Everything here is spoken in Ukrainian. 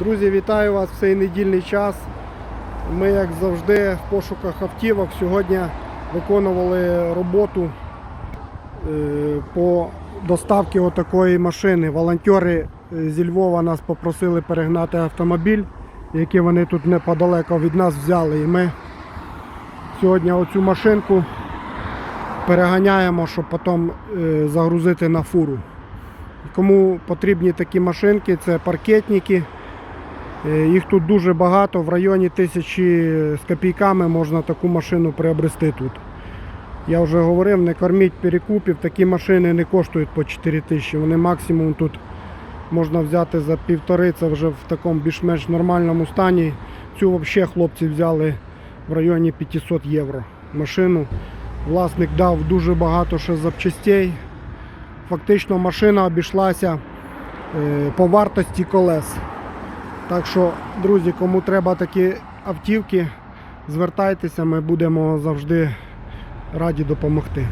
Друзі, вітаю вас в цей недільний час. Ми, як завжди, в пошуках автівок сьогодні виконували роботу е, по доставці отакої машини. Волонтери е, зі Львова нас попросили перегнати автомобіль, який вони тут неподалеко від нас взяли. І ми сьогодні оцю машинку переганяємо, щоб потім е, загрузити на фуру. Кому потрібні такі машинки, це паркетники. Е, Їх тут дуже багато, в районі тисячі з копійками можна таку машину приобрести тут. Я вже говорив, не корміть перекупів, такі машини не коштують по 4 тисячі. Вони максимум тут можна взяти за півтори, це вже в такому більш-менш нормальному стані. Цю взагалі хлопці взяли в районі 500 євро машину. Власник дав дуже багато ще запчастей. Фактично машина обійшлася е, по вартості колес. Так що, друзі, кому треба такі автівки, звертайтеся, ми будемо завжди раді допомогти.